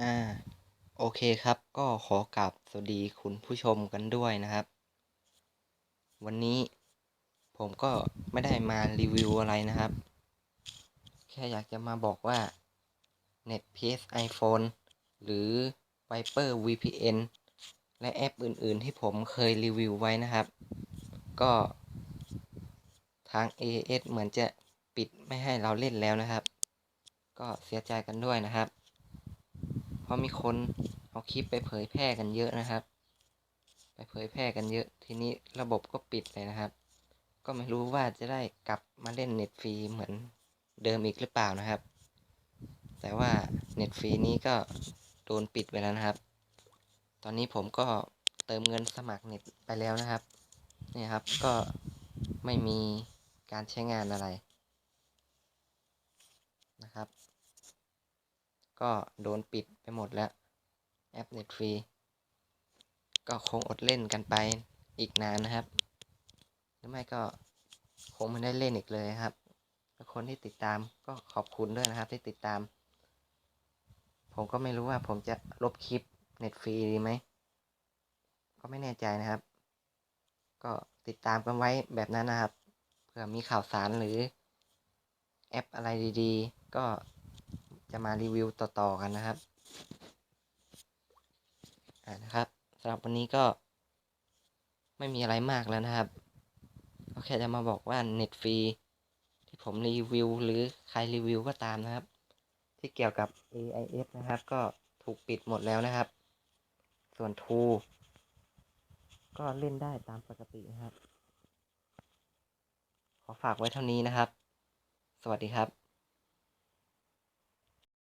อ่าโอเคครับก็ขอกราบสวัสดีคุณผู้ชมกันด้วยนะครับ วันนี้ผมก็ไม่ได้มารีวิวอะไรนะครับ แค่อยากจะมาบอกว่า Net PS iPhone หรือ Viper VPN และแอปอื่นๆที่ผมเคยรีวิวไว้นะครับ ก็ทาง AS เหมือนจะปิดไม่ให้เราเล่นแล้วนะครับ ก็เสียใจกันด้วยนะครับ ราะมีคนเอาคลิปไปเผยแพร่กันเยอะนะครับ ไปเผยแพร่กันเยอะ ทีนี้ระบบก็ปิดเลยนะครับ ก็ไม่รู้ว่าจะได้กลับมาเล่นเน็ตฟรีเหมือนเดิมอีกหรือเปล่านะครับ แต่ว่าเน็ตฟรีนี้ก็โดนปิดไปแล้วนะครับ ตอนนี้ผมก็เติมเงินสมัครเน็ตไปแล้วนะครับนี่ครับก็ไม่มีการใช้งานอะไรนะครับ ก็โดนปิดไปหมดแล้วแอปเน็ตฟรี ก็คงอดเล่นกันไปอีกนานนะครับ หรือไม่ก็คงไม่ได้เล่นอีกเลยครับแล้วคนที่ติดตามก็ขอบคุณด้วยนะครับที่ติดตาม ผมก็ไม่รู้ว่าผมจะลบคลิปเน็ตฟรีดีไหม ก็ไม่แน่ใจนะครับ ก็ติดตามกันไว้แบบนั้นนะครับ เผื่อมีข่าวสารหรือแอปอะไรดีๆ ก็ จะมารีวิวต่อๆกันนะครับอ่านะครับสำหรับวันนี้ก็ไม่มีอะไรมากแล้วนะครับก็แค่จะมาบอกว่าเน็ตฟรีที่ผมรีวิวหรือใครรีวิวก็ตามนะครับ ที่เกี่ยวกับ AIS นะครับ ก็ถูกปิดหมดแล้วนะครับ ส่วน True ก็เล่นได้ตามปกตินะครับ ขอฝากไว้เท่านี้นะครับ สวัสดีครับ